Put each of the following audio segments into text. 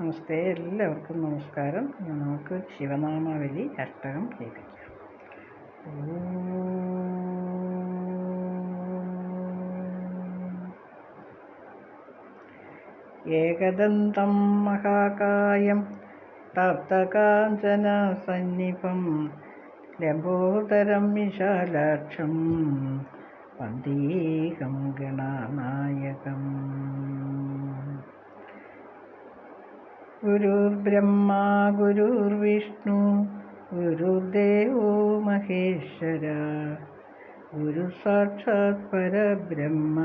നമസ്തേ എല്ലാവർക്കും നമസ്കാരം. നമുക്ക് ശിവനാമാവലി അഷ്ടകം കേൾപ്പിക്കാം ഏകദന്തം മഹാകായം തപ്തകാഞ്ചനസന്നിഭം ലംബോദരം വിശാലാക്ഷം വന്ദേഹം ഗണനായകം. ഗുരുർബ്രഹ്മാ ഗുരുർവിഷ്ണു ഗുരുദേവോ മഹേശ്വര. ഗുരു സാക്ഷാത് പരബ്രഹ്മ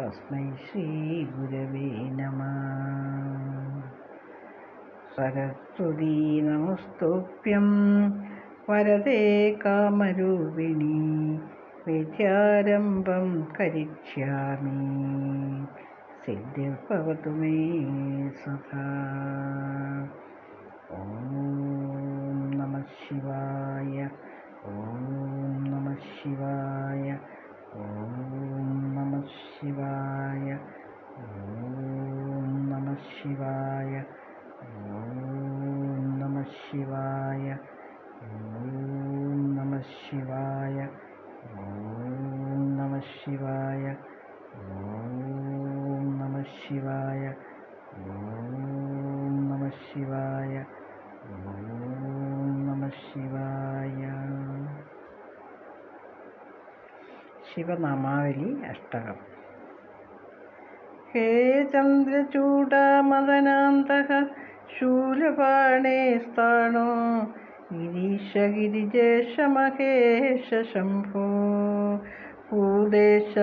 തസ്മൈ ശ്രീ ഗുരവേ നമ. സരസ്വതീ നമസ്തോപ്യം വരതേ കാമരൂപിണി വിദ്യാരംഭം കരിഷ്യാമി. सिद्धिर्भवतु मे सखा ॐ नमः शिवाय ॐ नमः शिवाय ॐ नमः शिवाय ॐ नमः शिवाय ॐ नमः शिवाय ॐ ശിവായ. ഓം നമ ശിവായ. ഓം നമ ശിവായ. ശിവനാമാവലി അഷ്ടകം. ഹേ ചന്ദ്രചൂഡാമദനാന്തക ശൂലപാണേ സ്ഥാണോ? ഗിരീശ ഗിരിജേശ മഹേശ ശംഭോ. ഭൂദേശ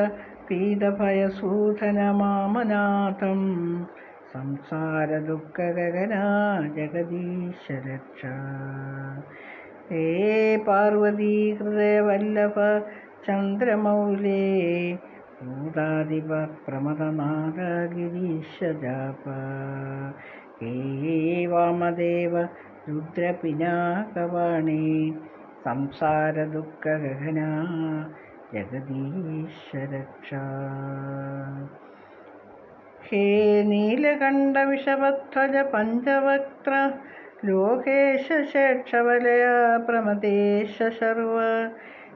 പീതഭയസൂധനമാമനാഥം സംസാരദുഃഖഗനാ ജഗദീശരക്ഷ ഹേ പാർവതീകൃതവല്ലഭ ചന്ദ്രമൗലേ ഭൂതാധിപ പ്രമദനാഥഗിരീശജാപ ഹേ വാമദേവ രുദ്രപിനാകവാണേ സംസാരദുഃഖഗനാ ജഗദീശരക്ഷ ഹേ നീലകണ്ഠ വിഷഭധ്വജ പഞ്ചവക്ത്ര ലോകേശേക്ഷവലയ പ്രമദേശ സർവ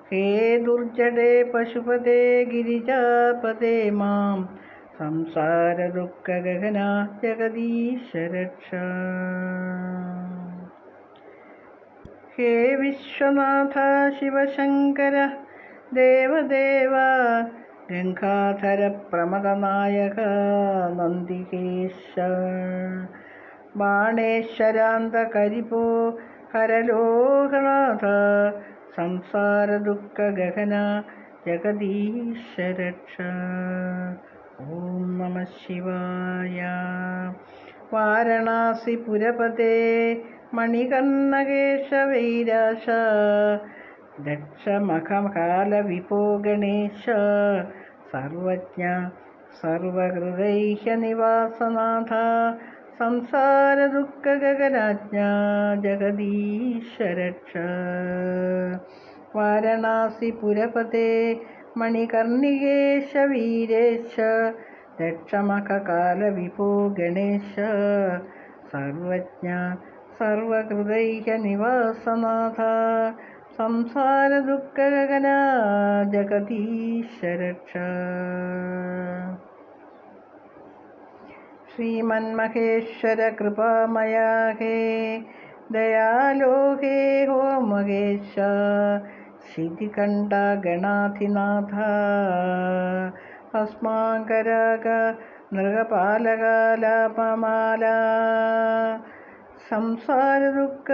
ഹേ ദുർജടേ പശുപതേ ഗിരിജാപതേ മാം സംസാരദുഃഖഗഹന ജഗദീശരക്ഷ ഹേ വിശ്വനാഥ ശിവശങ്കര ദേവദേവ ഗംഗാധര പ്രമദനായക നന്ദികേശ ബാണേശ്വരാന്തകരിപോ ഹരലോകനാഥ സംസാരദുഃഖഗഹന ജഗദീശരക്ഷ. ഓം നമ ശിവായ. വാരണാസി വാരണാസിപുരപതേ മണികർണകേശവൈരാശ दक्ष महाकालविभो गणेश सर्वज्ञ सर्वहृदैह्यनिवासनाथ संसारदुःखगगराज्ञा जगदीशरक्ष वारणासिपुरपते मणिकर्णिकेश वीरेश दक्षमखकालविभो गणेश सर्वज्ञ सर्वहृदैह्यनिवासनाथ സർവഹൃദൈഹ്യനിവാസനാഥ സംസാരദുഃഖഗഗന ജഗദീശ രക്ഷ ശ്രീമന്മഹേശ്വര കൃപാമയാ ഹേ ദയാലോ ഹേ ഹോ മഹേശ ശിതികണ്ഠ ഗണാധിനാഥ ഭസ്മാങ്കരാഗ നൃഗപാലകാലാപമാല സംസാരദുഃഖ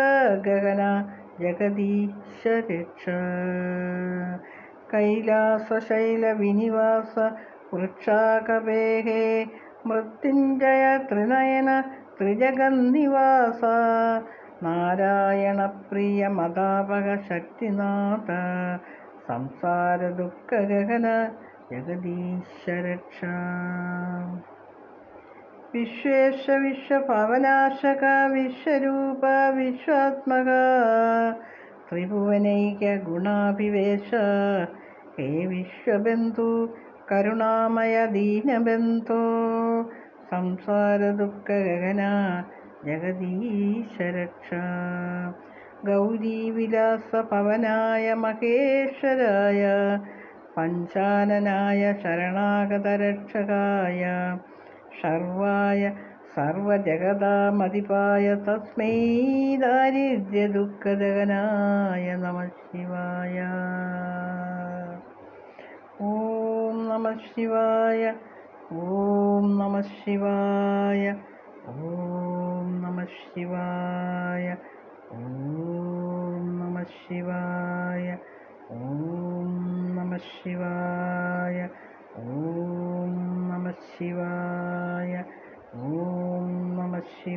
ഗഗന ജഗദീശ രക്ഷ കൈലാസശൈലവിനിവാസ വൃക്ഷാകപേഹേ മൃത്യുഞ്ജയ ത്രിനയന ത്രിജഗന്നിവാസ നാരായണപ്രിയ മതാപക ശക്തിനാഥ സംസാരദുഃഖഗഹന ജഗദീശ രക്ഷ വിശ്വേശ വിശ്വഭവനാശക വിശ്വരൂപ വിശ്വാത്മക ത്രിഭുവനൈക ഗുണാഭിവേശ. ഹേ വിശ്വബന്ധു കരുണാമയ ദീനബന്ധോ സംസാരദുഃഖഗഹന ജഗദീശരക്ഷ. ഗൗരീവിലാസപവനായ മഹേശ്വരായ പഞ്ചാനനായ ശരണാഗതരക്ഷകായ സർവായ സർവജഗതാമതിപായ തസ്മൈ ദാരിദ്ര്യദുഃഖദഗനായ നമ ശിവായ. ഓം നമ ശിവായ ഓം നമ ശിവായ ഓം നമ ശിവായ.